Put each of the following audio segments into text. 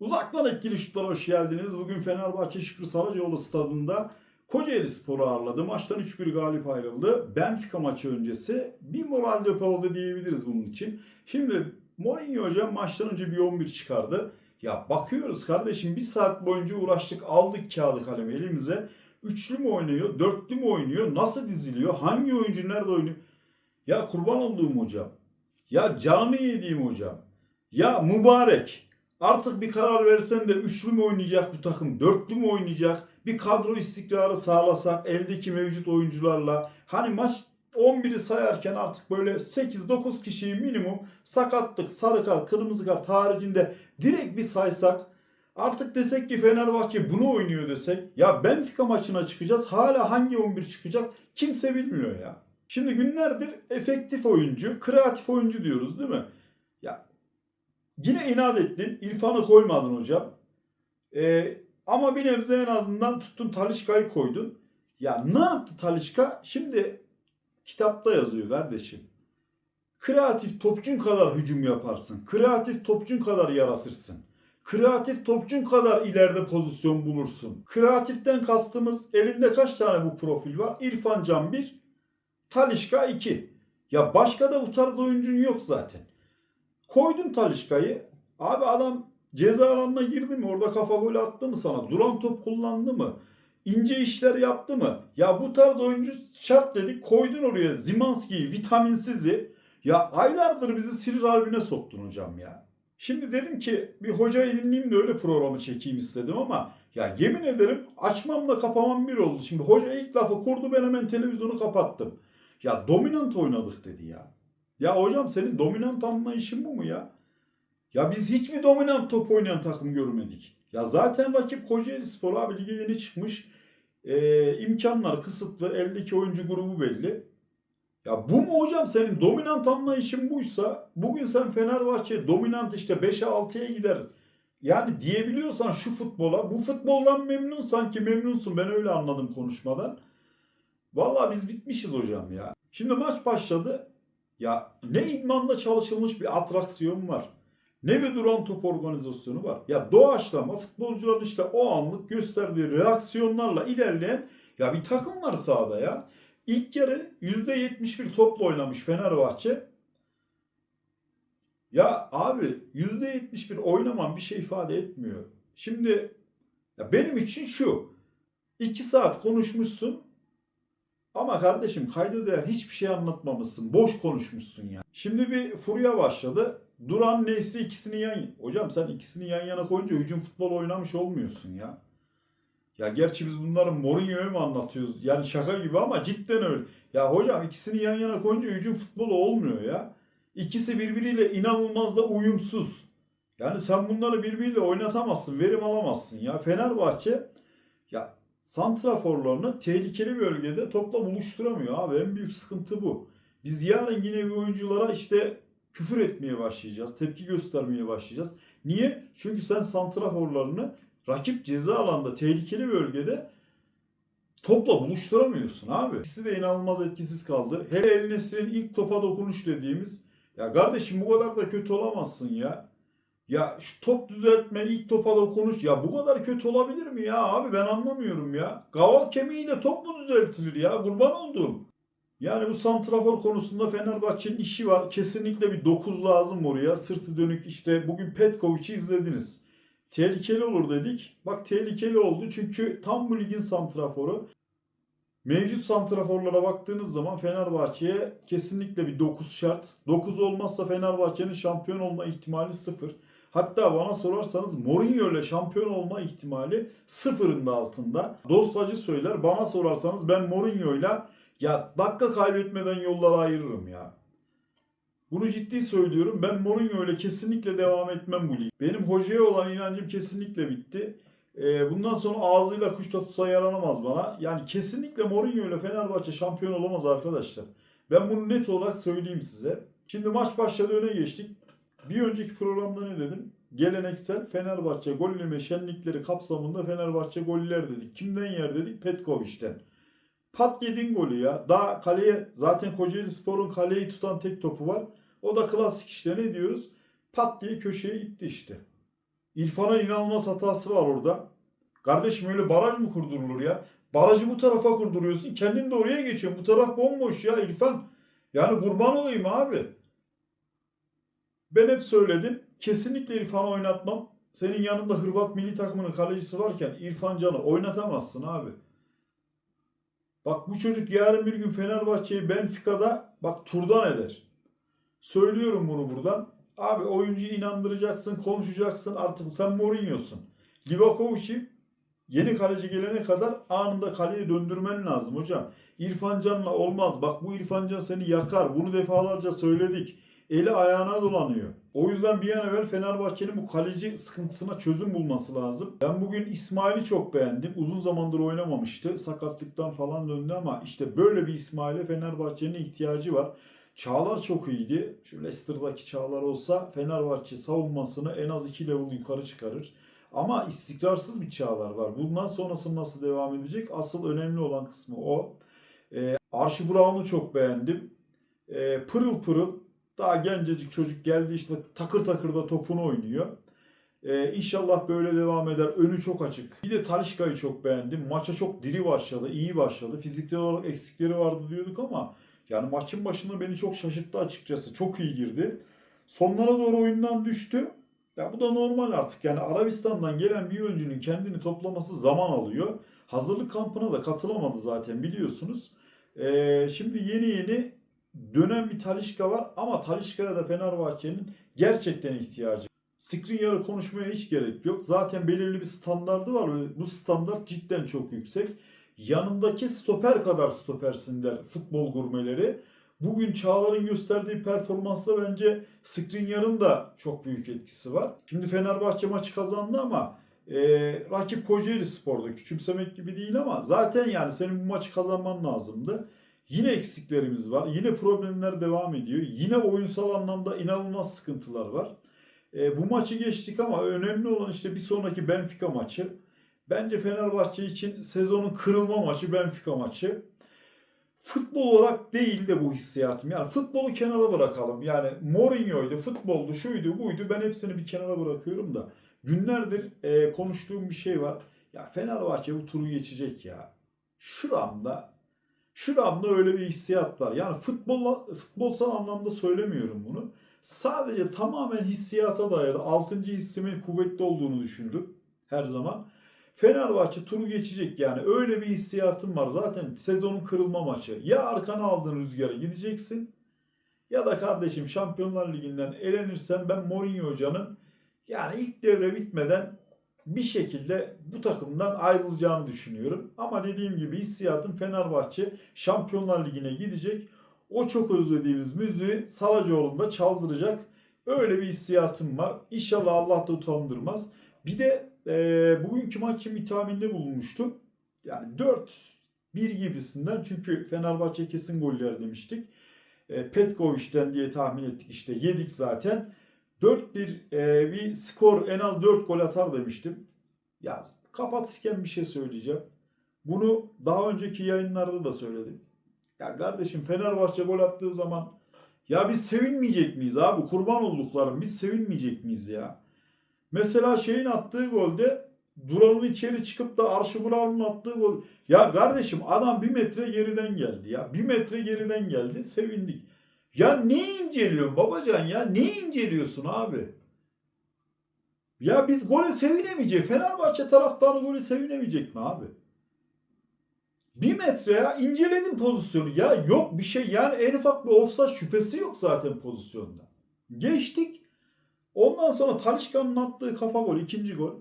Uzaktan etkili şutlara hoş geldiniz. Bugün Fenerbahçe Şükrü Saracoğlu stadında Kocaeli Spor'u ağırladı. Maçtan 3-1 galip ayrıldı. Benfica maçı öncesi bir moral depo oldu diyebiliriz bunun için. Şimdi Mourinho hocam maçtan önce bir 11 çıkardı. Ya bakıyoruz kardeşim bir saat boyunca uğraştık aldık kağıdı kalemi elimize. Üçlü mü oynuyor, dörtlü mü oynuyor, nasıl diziliyor, hangi oyuncu nerede oynuyor? Ya kurban olduğum hocam. Ya canımı yediğim hocam. Ya mübarek. Artık bir karar versen de üçlü mü oynayacak bu takım, dörtlü mü oynayacak? Bir kadro istikrarı sağlasak eldeki mevcut oyuncularla. Hani maç 11'i sayarken artık böyle 8-9 kişiyi minimum sakatlık, sarı kart, kırmızı kart haricinde direkt bir saysak Artık desek ki Fenerbahçe bunu oynuyor desek ya Benfica maçına çıkacağız hala hangi 11 çıkacak kimse bilmiyor ya. Şimdi günlerdir efektif oyuncu, kreatif oyuncu diyoruz değil mi? Yine inat ettin, İrfan'ı koymadın hocam. Ee, ama bir nebze en azından tuttun Talişka'yı koydun. Ya ne yaptı Talişka? Şimdi kitapta yazıyor kardeşim. Kreatif topçun kadar hücum yaparsın. Kreatif topçun kadar yaratırsın. Kreatif topçun kadar ileride pozisyon bulursun. Kreatiften kastımız elinde kaç tane bu profil var? İrfan Can 1, Talişka 2. Ya başka da bu tarz oyuncun yok zaten. Koydun Talişka'yı. Abi adam ceza alanına girdi mi? Orada kafa golü attı mı sana? Duran top kullandı mı? İnce işler yaptı mı? Ya bu tarz oyuncu şart dedik. Koydun oraya Zimanski'yi, vitaminsizi. Ya aylardır bizi sinir harbine soktun hocam ya. Şimdi dedim ki bir hocayı dinleyeyim de öyle programı çekeyim istedim ama ya yemin ederim açmamla kapamam bir oldu. Şimdi hoca ilk lafı kurdu ben hemen televizyonu kapattım. Ya dominant oynadık dedi ya. Ya hocam senin dominant anlayışın bu mu ya? Ya biz hiç mi dominant top oynayan takım görmedik? Ya zaten rakip Kocaeli Spor abi lige yeni çıkmış. Ee, imkanlar kısıtlı. Eldeki oyuncu grubu belli. Ya bu mu hocam senin dominant anlayışın buysa bugün sen Fenerbahçe dominant işte 5'e 6'ya gider. Yani diyebiliyorsan şu futbola bu futboldan memnun sanki memnunsun ben öyle anladım konuşmadan. Vallahi biz bitmişiz hocam ya. Şimdi maç başladı. Ya ne idmanda çalışılmış bir atraksiyon var. Ne bir duran top organizasyonu var. Ya doğaçlama futbolcuların işte o anlık gösterdiği reaksiyonlarla ilerleyen ya bir takım var sahada ya. İlk yarı %71 topla oynamış Fenerbahçe. Ya abi %71 oynaman bir şey ifade etmiyor. Şimdi ya benim için şu. 2 saat konuşmuşsun ama kardeşim kayda değer hiçbir şey anlatmamışsın. Boş konuşmuşsun ya. Şimdi bir furya başladı. Duran Nesli ikisini yan... Hocam sen ikisini yan yana koyunca hücum futbol oynamış olmuyorsun ya. Ya gerçi biz bunların Mourinho'yu mu anlatıyoruz? Yani şaka gibi ama cidden öyle. Ya hocam ikisini yan yana koyunca hücum futbolu olmuyor ya. İkisi birbiriyle inanılmaz da uyumsuz. Yani sen bunları birbiriyle oynatamazsın, verim alamazsın ya. Fenerbahçe santraforlarını tehlikeli bölgede topla buluşturamıyor abi. En büyük sıkıntı bu. Biz yarın yine bu oyunculara işte küfür etmeye başlayacağız, tepki göstermeye başlayacağız. Niye? Çünkü sen santraforlarını rakip ceza alanda tehlikeli bölgede topla buluşturamıyorsun abi. İkisi de inanılmaz etkisiz kaldı. Hele El Nesri'nin ilk topa dokunuş dediğimiz ya kardeşim bu kadar da kötü olamazsın ya. Ya şu top düzeltme ilk topa dokunuş ya bu kadar kötü olabilir mi ya abi ben anlamıyorum ya. Kaval kemiğiyle top mu düzeltilir ya kurban olduğum. Yani bu santrafor konusunda Fenerbahçe'nin işi var. Kesinlikle bir 9 lazım oraya. Sırtı dönük işte bugün Petkovic'i izlediniz. Tehlikeli olur dedik. Bak tehlikeli oldu çünkü tam bu ligin santraforu. Mevcut santraforlara baktığınız zaman Fenerbahçe'ye kesinlikle bir 9 şart. 9 olmazsa Fenerbahçe'nin şampiyon olma ihtimali 0. Hatta bana sorarsanız Mourinho ile şampiyon olma ihtimali sıfırın da altında. Dost acı söyler. Bana sorarsanız ben Mourinho ile ya dakika kaybetmeden yollara ayırırım ya. Bunu ciddi söylüyorum. Ben Mourinho ile kesinlikle devam etmem bu lig. Benim hocaya olan inancım kesinlikle bitti. Ee, bundan sonra ağzıyla kuş da tutsa yaranamaz bana. Yani kesinlikle Mourinho ile Fenerbahçe şampiyon olamaz arkadaşlar. Ben bunu net olarak söyleyeyim size. Şimdi maç başladı öne geçtik. Bir önceki programda ne dedim? Geleneksel Fenerbahçe golleme şenlikleri kapsamında Fenerbahçe goller dedik. Kimden yer dedik? Petkovic'ten. Pat yedin golü ya. Daha kaleye zaten Kocaeli Spor'un kaleyi tutan tek topu var. O da klasik işte ne diyoruz? Pat diye köşeye gitti işte. İrfan'ın inanılmaz hatası var orada. Kardeşim öyle baraj mı kurdurulur ya? Barajı bu tarafa kurduruyorsun. Kendin de oraya geçiyorsun. Bu taraf bomboş ya İrfan. Yani kurban olayım abi. Ben hep söyledim. Kesinlikle İrfan'ı oynatmam. Senin yanında Hırvat milli takımının kalecisi varken İrfan Can'ı oynatamazsın abi. Bak bu çocuk yarın bir gün Fenerbahçe'yi Benfica'da bak turdan eder. Söylüyorum bunu buradan. Abi oyuncuyu inandıracaksın, konuşacaksın. Artık sen Mourinho'sun. Livakovic'i yeni kaleci gelene kadar anında kaleye döndürmen lazım hocam. İrfan Can'la olmaz. Bak bu İrfan Can seni yakar. Bunu defalarca söyledik. Eli ayağına dolanıyor. O yüzden bir an evvel Fenerbahçe'nin bu kaleci sıkıntısına çözüm bulması lazım. Ben bugün İsmail'i çok beğendim. Uzun zamandır oynamamıştı. Sakatlıktan falan döndü ama işte böyle bir İsmail'e Fenerbahçe'nin ihtiyacı var. Çağlar çok iyiydi. Şu Leicester'daki Çağlar olsa Fenerbahçe savunmasını en az 2 level yukarı çıkarır. Ama istikrarsız bir Çağlar var. Bundan sonrası nasıl devam edecek? Asıl önemli olan kısmı o. Ee, Archie Brown'u çok beğendim. Ee, pırıl pırıl daha gencecik çocuk geldi işte takır takır da topunu oynuyor. Ee, inşallah böyle devam eder. Önü çok açık. Bir de Talişka'yı çok beğendim. Maça çok diri başladı, iyi başladı. Fiziksel olarak eksikleri vardı diyorduk ama yani maçın başında beni çok şaşırttı açıkçası. Çok iyi girdi. Sonlara doğru oyundan düştü. Ya bu da normal artık. Yani Arabistan'dan gelen bir oyuncunun kendini toplaması zaman alıyor. Hazırlık kampına da katılamadı zaten biliyorsunuz. Ee, şimdi yeni yeni dönen bir Talişka var ama Talişka'ya da Fenerbahçe'nin gerçekten ihtiyacı. Skriniar'ı konuşmaya hiç gerek yok. Zaten belirli bir standardı var ve bu standart cidden çok yüksek. Yanındaki stoper kadar stopersin der futbol gurmeleri. Bugün Çağlar'ın gösterdiği performansla bence Skriniar'ın da çok büyük etkisi var. Şimdi Fenerbahçe maçı kazandı ama e, rakip Kocaeli Spor'da küçümsemek gibi değil ama zaten yani senin bu maçı kazanman lazımdı. Yine eksiklerimiz var. Yine problemler devam ediyor. Yine oyunsal anlamda inanılmaz sıkıntılar var. E, bu maçı geçtik ama önemli olan işte bir sonraki Benfica maçı. Bence Fenerbahçe için sezonun kırılma maçı Benfica maçı. Futbol olarak değil de bu hissiyatım. Yani futbolu kenara bırakalım. Yani Mourinho'ydu, futboldu, şuydu, buydu. Ben hepsini bir kenara bırakıyorum da. Günlerdir e, konuştuğum bir şey var. Ya Fenerbahçe bu turu geçecek ya. Şuramda Şuramda öyle bir hissiyat var. Yani futbol, futbolsal anlamda söylemiyorum bunu. Sadece tamamen hissiyata dayalı. Altıncı hissimin kuvvetli olduğunu düşündüm her zaman. Fenerbahçe turu geçecek yani. Öyle bir hissiyatım var. Zaten sezonun kırılma maçı. Ya arkana aldığın rüzgara gideceksin ya da kardeşim Şampiyonlar Ligi'nden elenirsen ben Mourinho Hoca'nın yani ilk devre bitmeden bir şekilde bu takımdan ayrılacağını düşünüyorum. Ama dediğim gibi hissiyatım Fenerbahçe Şampiyonlar Ligi'ne gidecek. O çok özlediğimiz müziği Saracoğlu'nda çaldıracak. Öyle bir hissiyatım var. İnşallah Allah da utandırmaz. Bir de e, bugünkü maç için bir tahminde bulunmuştum. Yani 4-1 gibisinden çünkü Fenerbahçe kesin goller demiştik. E, Petkovic'den diye tahmin ettik işte yedik zaten. 4-1 e, bir skor en az 4 gol atar demiştim. Ya kapatırken bir şey söyleyeceğim. Bunu daha önceki yayınlarda da söyledim. Ya kardeşim Fenerbahçe gol attığı zaman ya biz sevinmeyecek miyiz abi? Kurban olduklarım biz sevinmeyecek miyiz ya? Mesela şeyin attığı golde Duran'ın içeri çıkıp da Arşi Brown'un attığı gol. Ya kardeşim adam bir metre geriden geldi ya. Bir metre geriden geldi. Sevindik. Ya ne inceliyorsun babacan ya? Ne inceliyorsun abi? Ya biz gole sevinemeyecek. Fenerbahçe taraftarı gole sevinemeyecek mi abi? Bir metre ya inceledim pozisyonu. Ya yok bir şey yani en ufak bir offside şüphesi yok zaten pozisyonda. Geçtik. Ondan sonra Talişka'nın attığı kafa gol ikinci gol.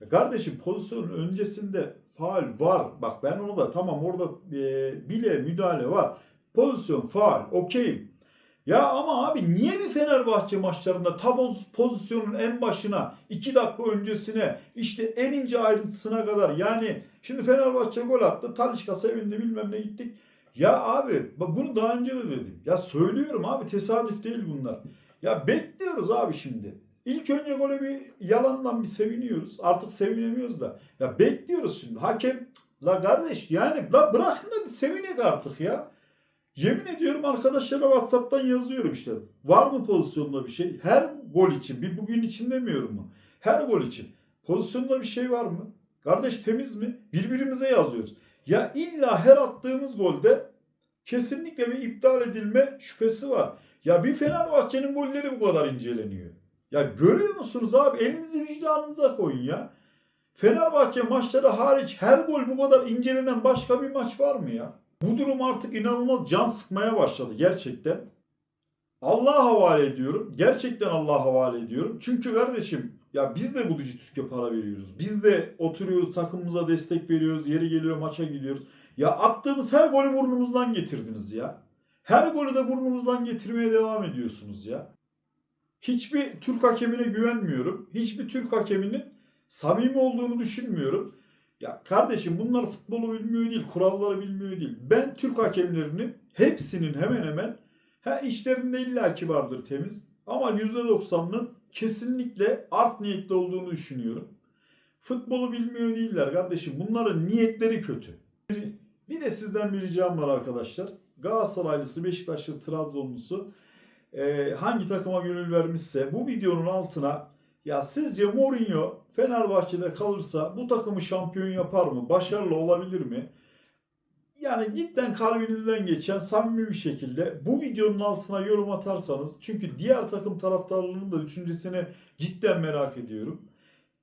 Ya kardeşim pozisyonun öncesinde faal var. Bak ben onu da tamam orada e, bile müdahale var. Pozisyon faal okeyim. Ya ama abi niye bir Fenerbahçe maçlarında taboz pozisyonun en başına 2 dakika öncesine işte en ince ayrıntısına kadar yani şimdi Fenerbahçe gol attı Talişka sevindi bilmem ne gittik. Ya abi bunu daha önce de dedim. Ya söylüyorum abi tesadüf değil bunlar. Ya bekliyoruz abi şimdi. İlk önce gole bir yalandan bir seviniyoruz. Artık sevinemiyoruz da. Ya bekliyoruz şimdi. Hakem la kardeş yani la bırakın da bir sevinek artık ya. Yemin ediyorum arkadaşlara WhatsApp'tan yazıyorum işte. Var mı pozisyonda bir şey? Her gol için, bir bugün için demiyorum mu? Her gol için. Pozisyonda bir şey var mı? Kardeş temiz mi? Birbirimize yazıyoruz. Ya illa her attığımız golde kesinlikle bir iptal edilme şüphesi var. Ya bir Fenerbahçe'nin golleri bu kadar inceleniyor. Ya görüyor musunuz abi? Elinizi vicdanınıza koyun ya. Fenerbahçe maçları hariç her gol bu kadar incelenen başka bir maç var mı ya? Bu durum artık inanılmaz can sıkmaya başladı gerçekten. Allah'a havale ediyorum. Gerçekten Allah'a havale ediyorum. Çünkü kardeşim ya biz de bu Dijitürk'e para veriyoruz. Biz de oturuyoruz takımımıza destek veriyoruz. Yeri geliyor maça gidiyoruz. Ya attığımız her golü burnumuzdan getirdiniz ya. Her golü de burnumuzdan getirmeye devam ediyorsunuz ya. Hiçbir Türk hakemine güvenmiyorum. Hiçbir Türk hakeminin samimi olduğunu düşünmüyorum. Ya kardeşim bunlar futbolu bilmiyor değil, kuralları bilmiyor değil. Ben Türk hakemlerinin hepsinin hemen hemen ha işlerinde illaki vardır temiz ama %90'ının kesinlikle art niyetli olduğunu düşünüyorum. Futbolu bilmiyor değiller kardeşim. Bunların niyetleri kötü. Bir de sizden bir ricam var arkadaşlar. Galatasaraylısı, Beşiktaşlı, Trabzonlusu e, hangi takıma gönül vermişse bu videonun altına ya sizce Mourinho Fenerbahçe'de kalırsa bu takımı şampiyon yapar mı? Başarılı olabilir mi? Yani cidden kalbinizden geçen samimi bir şekilde bu videonun altına yorum atarsanız çünkü diğer takım taraftarlarının da düşüncesini cidden merak ediyorum.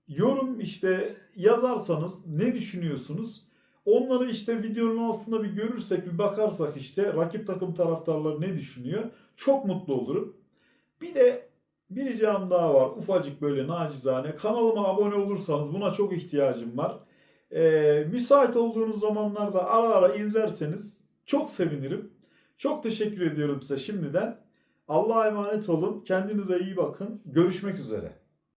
Yorum işte yazarsanız ne düşünüyorsunuz? Onları işte videonun altında bir görürsek bir bakarsak işte rakip takım taraftarları ne düşünüyor? Çok mutlu olurum. Bir de bir ricam daha var. Ufacık böyle nacizane. Kanalıma abone olursanız buna çok ihtiyacım var. Ee, müsait olduğunuz zamanlarda ara ara izlerseniz çok sevinirim. Çok teşekkür ediyorum size şimdiden. Allah'a emanet olun. Kendinize iyi bakın. Görüşmek üzere.